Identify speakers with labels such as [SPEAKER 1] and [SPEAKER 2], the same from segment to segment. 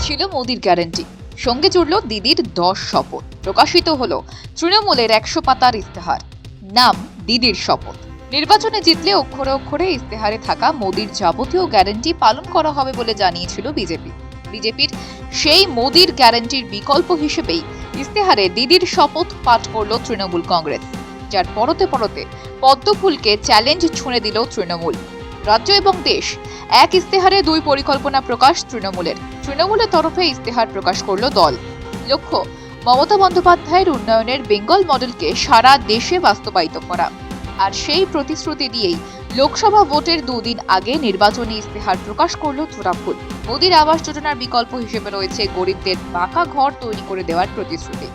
[SPEAKER 1] ছিল মোদির গ্যারেন্টি। সঙ্গে জুড়ল দিদির দশ শপথ। প্রকাশিত হল তৃণমূলের একশো পাতার ইস্তেহার নাম, দিদির শপথ। নির্বাচনে জিতলে অক্ষরে অক্ষরে ইস্তেহারে থাকা মোদির যাবতীয় গ্যারেন্টি পালন করা হবে বলে জানিয়েছিল বিজেপি। বিজেপির সেই মোদির গ্যারেন্টির বিকল্প হিসেবেই ইস্তেহারে দিদির শপথ পাঠ করল তৃণমূল কংগ্রেস। যার পরতে পরতে পদ্মফুলকে চ্যালেঞ্জ ছুঁড়ে দিল তৃণমূল। রাজ্য এবং দেশ। এক ইস্তেহারে দুই পরিকল্পনা প্রকাশ তৃণমূলের। তৃণমূলের তরফে ইস্তেহার প্রকাশ করল দল। লক্ষ্য, মমতা বন্দ্যোপাধ্যায়ের উন্নয়নের বেঙ্গল মডেলকে সারা দেশে বাস্তবায়িত করা। আর সেই প্রতিশ্রুতি দিয়েই লোকসভা ভোটের দুদিন আগে নির্বাচনী ইস্তেহার প্রকাশ করল তৃণমূল মোদীর আবাস যোজনার বিকল্প হিসেবে রয়েছে গরিবদের পাকা ঘর তৈরি করে দেওয়ার প্রতিশ্রুতি।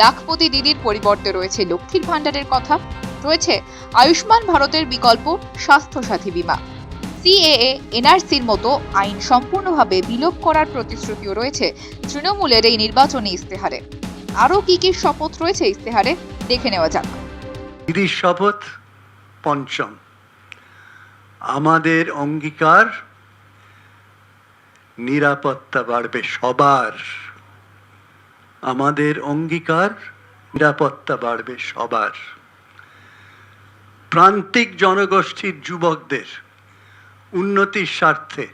[SPEAKER 1] লাখপতি দিদির পরিবর্তে রয়েছে লক্ষ্মীর ভাণ্ডারের কথা। রয়েছে আয়ুষ্মান ভারতের বিকল্প স্বাস্থ্যসাথী বীমা। সিএএ, এনআরসির মতো আইন সম্পূর্ণভাবে বিলোপ করার প্রতিশ্রুতিও রয়েছে তৃণমূলের এই নির্বাচনী ইস্তেহারে আরও কি কি শপথ রয়েছে ইস্তেহারে দেখে নেওয়া যাক।
[SPEAKER 2] দিদির শপথ, পঞ্চম। আমাদের অঙ্গীকার, নিরাপত্তা বাড়বে সবার। আমাদের অঙ্গীকার, নিরাপত্তা বাড়বে সবার। প্রান্তিক জনগোষ্ঠীর যুবকদের উন্নতির স্বার্থে।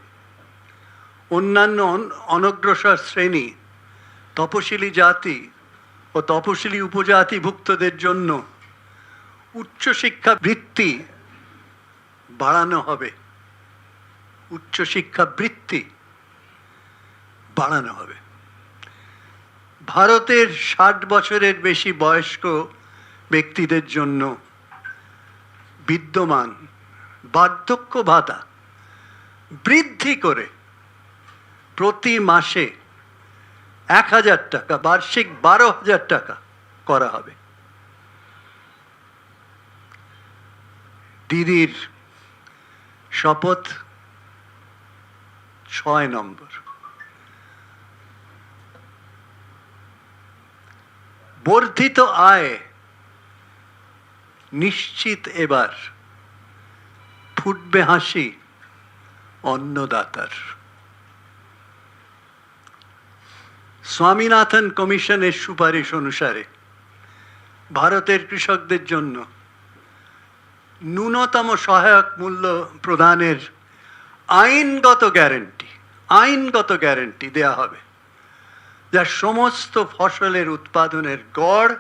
[SPEAKER 2] অন্যান্য অন- অনগ্রসর শ্রেণি, তপশিলি জাতি ও তপশিলি উপজাতিভুক্তদের জন্য উচ্চশিক্ষা বৃত্তি বাড়ানো হবে। উচ্চশিক্ষা বৃত্তি বাড়ানো হবে। ভারতের ষাট বছরের বেশি বয়স্ক ব্যক্তিদের জন্য বিদ্যমান বার্ধক্য ভাতা বৃদ্ধি করে প্রতি মাসে এক হাজার টাকা, বার্ষিক বারো হাজার টাকা করা হবে। দিদির শপথ ছয় নম্বর। বর্ধিত আয় নিশ্চিত এবার ফুটবে হাসি অন্নদাতার। স্বামীনাথন কমিশনের সুপারিশ অনুসারে ভারতের কৃষকদের জন্য ন্যূনতম সহায়ক মূল্য প্রদানের আইনগত গ্যারেন্টি আইনগত গ্যারেন্টি দেয়া হবে, যা সমস্ত ফসলের উৎপাদনের গড়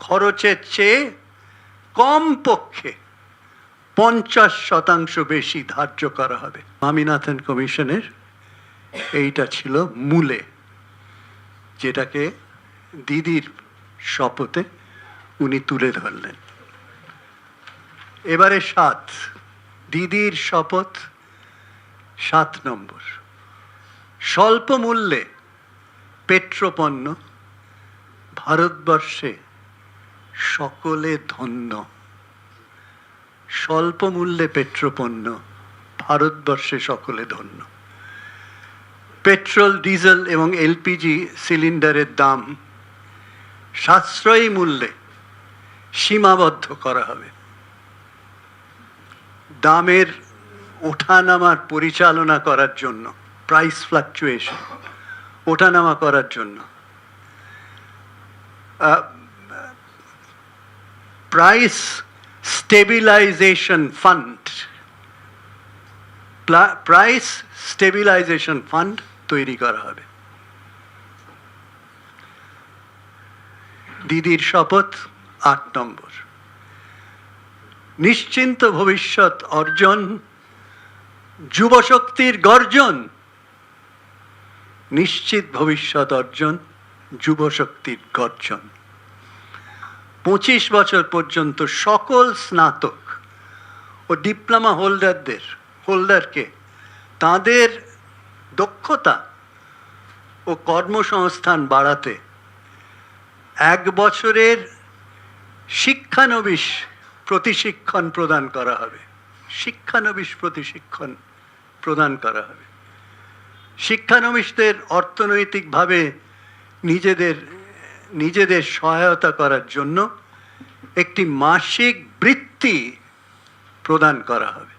[SPEAKER 2] খরচের চেয়ে কমপক্ষে পঞ্চাশ শতাংশ বেশি ধার্য করা হবে। স্বামীনাথন কমিশনের এইটা ছিল মূলে, যেটাকে দিদির শপথে উনি তুলে ধরলেন। এবারে সাত, দিদির শপথ সাত নম্বর। স্বল্প মূল্যে পেট্রোপণ্য ভারতবর্ষে সকলে ধন্য। স্বল্প মূল্যে পেট্রোপণ্য, ভারতবর্ষে সকলে ধন্য। পেট্রোল, ডিজেল এবং এলপিজি সিলিন্ডারের দাম সাশ্রয়ী মূল্যে সীমাবদ্ধ করা হবে। দামের ওঠানামার পরিচালনা করার জন্য প্রাইস ফ্লাকচুয়েশন ওঠানামা করার জন্য price stabilization fund price stabilization fund তৈরি করা হবে। দিদির শপথ আট নম্বর। নিশ্চিন্ত ভবিষ্যৎ অর্জন যুবশক্তির গর্জন। নিশ্চিত ভবিষ্যৎ অর্জন যুবশক্তির গর্জন। পঁচিশ বছর পর্যন্ত সকল স্নাতক ও ডিপ্লোমা হোল্ডারদের, হোল্ডারকে তাদের দক্ষতা ও কর্মসংস্থান বাড়াতে এক বছরের শিক্ষানবিশ প্রতিশিক্ষণ প্রদান করা হবে। শিক্ষানবিশ প্রতিশিক্ষণ প্রদান করা হবে। শিক্ষানবিশদের অর্থনৈতিকভাবে নিজেদের নিজেদের সহায়তা করার জন্য একটি মাসিক বৃত্তি প্রদান করা হবে।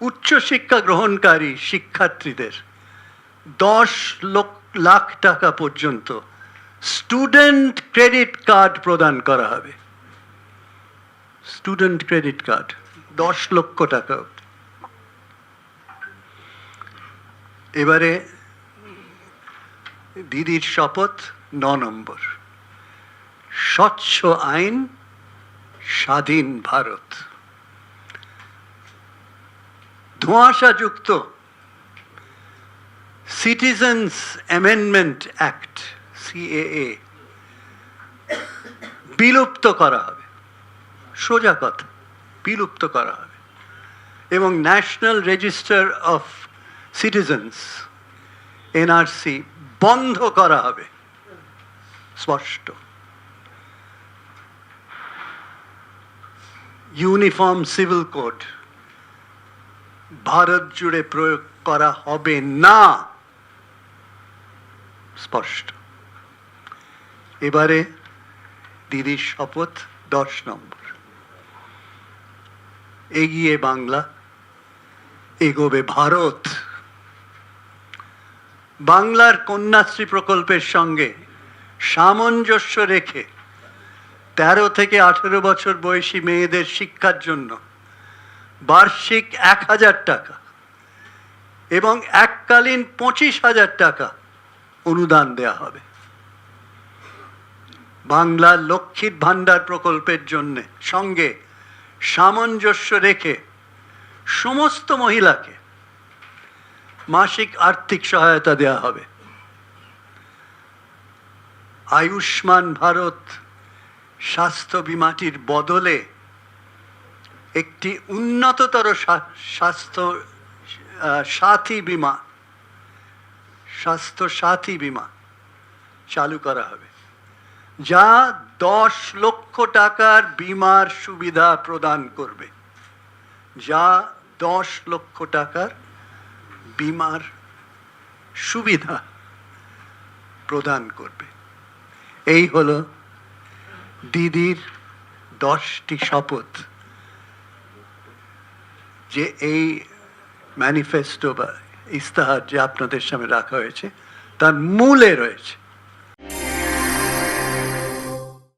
[SPEAKER 2] উচ্চশিক্ষা গ্রহণকারী শিক্ষার্থীদের দশ লাখ টাকা পর্যন্ত স্টুডেন্ট ক্রেডিট কার্ড প্রদান করা হবে। স্টুডেন্ট ক্রেডিট কার্ড, দশ লক্ষ টাকা এবারে দিদির শপথ ন নম্বর। স্বচ্ছ আইন, স্বাধীন ভারত। ধোঁয়াশাযুক্ত সিটিজেন্স অ্যামেন্ডমেন্ট অ্যাক্ট সিএএ বিলুপ্ত করা হবে। সোজা কথা, বিলুপ্ত করা হবে। এবং national register of citizens NRC বন্ধ করা হবে। স্পষ্ট। Uniform civil code. ভারত জুড়ে প্রয়োগ করা হবে না। স্পষ্ট। এবারে দিদির শপথ, দশ নম্বর। এগিয়ে বাংলা, এগোবে ভারত। বাংলার কন্যাশ্রী প্রকল্পের সঙ্গে সামঞ্জস্য রেখে তেরো থেকে আঠেরো বছর বয়সী মেয়েদের শিক্ষার জন্য বার্ষিক এক হাজার টাকা এবং এককালীন পঁচিশ হাজার টাকা অনুদান দেয়া হবে। বাংলার লক্ষ্মীর ভাণ্ডার প্রকল্পের জন্য সঙ্গে সামঞ্জস্য রেখে সমস্ত মহিলাকে মাসিক আর্থিক সহায়তা দেওয়া হবে। আয়ুষ্মান ভারত স্বাস্থ্য বিমাটির বদলে একটি উন্নততর স্বাস্থ্য সাথী বিমা, স্বাস্থ্য সাথী বিমা চালু করা হবে, যা দশ লক্ষ টাকার বিমার সুবিধা প্রদান করবে, যা দশ লক্ষ টাকার বিমার সুবিধা প্রদান করবে। এই হল দিদির দশটি শপথ যে এই ম্যানিফেস্টো বা ইস্তাহার যে আপনাদের সামনে রাখা হয়েছে, তার মূলে রয়েছে।